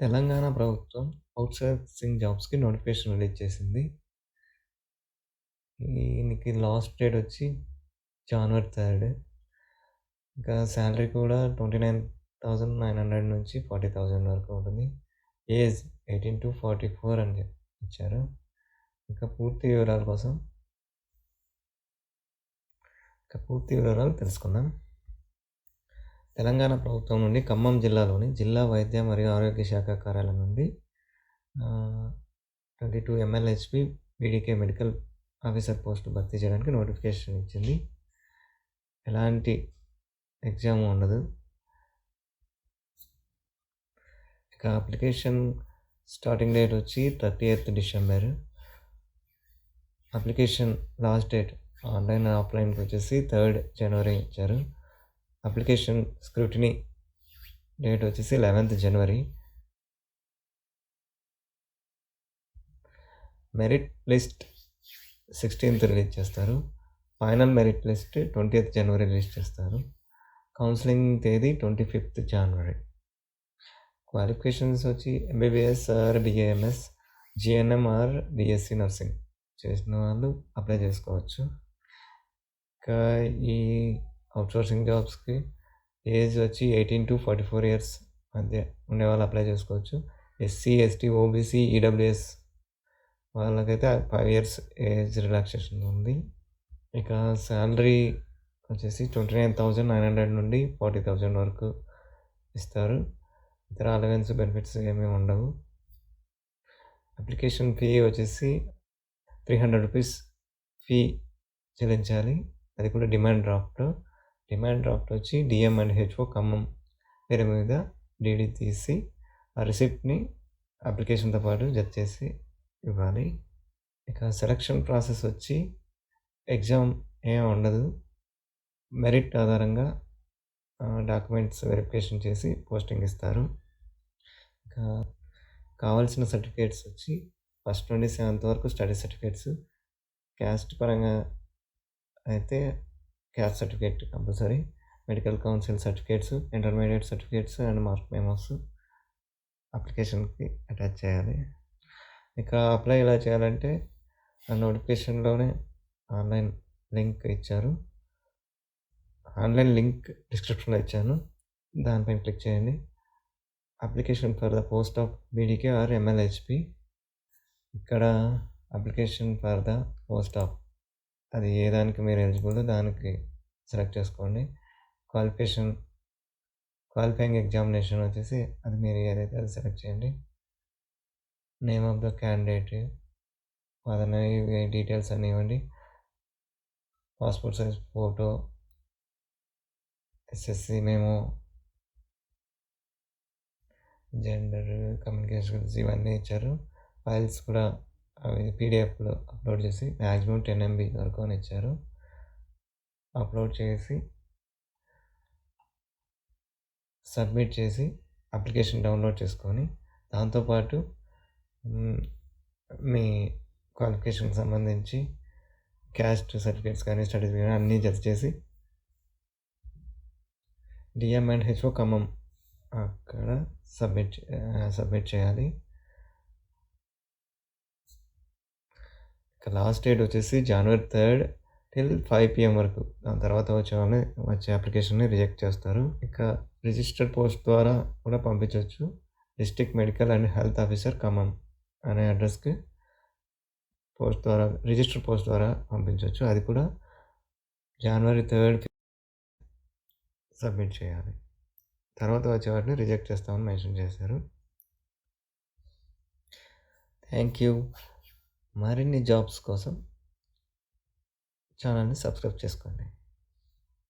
తెలంగాణ ప్రభుత్వం ఔట్‌సోర్సింగ్ జాబ్స్‌కి notification release చేసింది. దీనికి లాస్ట్ డేట్ వచ్చి జనవరి థర్డ్. ఇంకా శాలరీ కూడా 29,900 నుంచి 40,000 వరకు ఉంటుంది. ఏజ్ 18-44 అని చెప్పి ఇచ్చారు. ఇంకా పూర్తి వివరాల కోసం ఇంకా పూర్తి వివరాలు తెలుసుకుందాం. తెలంగాణ ప్రభుత్వం నుండి ఖమ్మం జిల్లాలోని జిల్లా వైద్య మరియు ఆరోగ్య శాఖ కార్యాలయం నుండి twenty two MLHP BDK medical officer post భర్తీ చేయడానికి నోటిఫికేషన్ ఇచ్చింది. ఎలాంటి ఎగ్జామ్ ఉండదు. ఇక అప్లికేషన్ స్టార్టింగ్ డేట్ వచ్చి 30థ్ December. Application last date online, ఆఫ్‌లైన్‌కి వచ్చేసి థర్డ్ జనవరి ఇచ్చారు. అప్లికేషన్ స్క్రూటినీ డేట్ వచ్చేసి 11థ్ జనవరి. మెరిట్ లిస్ట్ 16థ్ రిలీజ్ చేస్తారు. ఫైనల్ మెరిట్ లిస్ట్ 20థ్ జనవరి రిలీజ్ చేస్తారు. కౌన్సిలింగ్ తేదీ 25థ్ జనవరి. క్వాలిఫికేషన్స్ వచ్చి MBBS or BAMS, GNM or BSc nursing చేసిన వాళ్ళు అప్లై చేసుకోవచ్చు. ఇంకా ఈ అవుట్సోర్సింగ్ జాబ్స్‌కి ఏజ్ వచ్చి 18-44 ఇయర్స్ మధ్య ఉండేవాళ్ళు అప్లై చేసుకోవచ్చు. ఎస్సీ, ఎస్టీ, ఓబీసీ, ఈడబ్ల్యూఎస్ వాళ్ళకైతే ఫైవ్ ఇయర్స్ ఏజ్ రిలాక్సేషన్ ఉంది. ఇక శాలరీ వచ్చేసి 29,900 నుండి 40,000 వరకు ఇస్తారు. ఇతర అలవెన్స్, బెనిఫిట్స్ ఏమీ ఉండవు. అప్లికేషన్ ఫీ వచ్చేసి 300 రూపీస్ ఫీ చెల్లించాలి. అది కూడా డిమాండ్ డ్రాఫ్ట్. డిమాండ్ డ్రాఫ్ట్ వచ్చి డిఎం అండ్ హెచ్ఓ ఖమ్మం పేరు మీద డీడీ తీసి ఆ రిసిప్ట్‌ని అప్లికేషన్‌తో పాటు జత చేసి ఇవ్వాలి. ఇక సెలక్షన్ ప్రాసెస్ వచ్చి ఎగ్జామ్ ఏం ఉండదు. మెరిట్ ఆధారంగా డాక్యుమెంట్స్ వెరిఫికేషన్ చేసి పోస్టింగ్ ఇస్తారు. ఇంకా కావాల్సిన సర్టిఫికేట్స్ వచ్చి ఫస్ట్ నుండి సెవెంత్ వరకు స్టడీ సర్టిఫికేట్స్. క్యాస్ట్ పరంగా అయితే caste certificate compulsory. Medical council certificates, intermediate certificates and mark memos అప్లికేషన్‌కి attach చేయాలి. ఇక అప్లై ఎలా చేయాలంటే ఆ నోటిఫికేషన్‌లోనే ఆన్‌లైన్ లింక్ ఇచ్చారు. ఆన్‌లైన్ లింక్ డిస్క్రిప్షన్‌లో ఇచ్చాను. దానిపైన క్లిక్ చేయండి. Application for the post of BDK or MLHP. ఇక్కడ application for the post of అది ఏ దానికి మీరు ఎలిజిబుల్ దానికి సెలెక్ట్ చేసుకోండి. క్వాలిఫికేషన్ క్వాలిఫైయింగ్ ఎగ్జామినేషన్ వచ్చేసి అది మీరు ఏదైతే అది సెలెక్ట్ చేయండి. నేమ్ ఆఫ్ ద క్యాండిడేట్ అదనవి డీటెయిల్స్ అన్నీ ఇవ్వండి. పాస్‌పోర్ట్ సైజ్ ఫోటో ఎస్ఎస్‌సి మేము జెండర్, కమ్యూనికేషన్ ఇవన్నీ ఇచ్చారు. ఫైల్స్ కూడా అవి పీడీఎఫ్‌లో అప్లోడ్ చేసి మ్యాక్సిమం టెన్ ఎంబీ వరకు అని ఇచ్చారు. అప్లోడ్ చేసి సబ్మిట్ చేసి అప్లికేషన్ డౌన్లోడ్ చేసుకొని దాంతో పాటు మీ క్వాలిఫికేషన్‌కి సంబంధించి క్యాస్ట్ సర్టిఫికేట్స్ కానీ, స్టడీస్ కానీ అన్నీ జత చేసి డిఎం అండ్ హెచ్ఓ ఖమ్మం అక్కడ సబ్మిట్ సబ్మిట్ చేయాలి. లాస్ట్ డేట్ వచ్చేసి January third till five PM వరకు. దాని తర్వాత వచ్చే వాళ్ళని వచ్చే అప్లికేషన్‌ని రిజెక్ట్ చేస్తారు. ఇక రిజిస్టర్డ్ పోస్ట్ ద్వారా కూడా పంపించవచ్చు district medical and health officer Khammam అనే అడ్రస్‌కి పోస్ట్ ద్వారా రిజిస్టర్ పోస్ట్ ద్వారా పంపించవచ్చు అది కూడా జనవరి థర్డ్‌కి సబ్మిట్ చేయాలి. తర్వాత వచ్చే వాటిని రిజెక్ట్ చేస్తామని మెన్షన్ చేశారు. Thank you. మరిన్ని జాబ్స్ కోసం ఛానల్ని సబ్స్క్రైబ్ చేసుకోండి.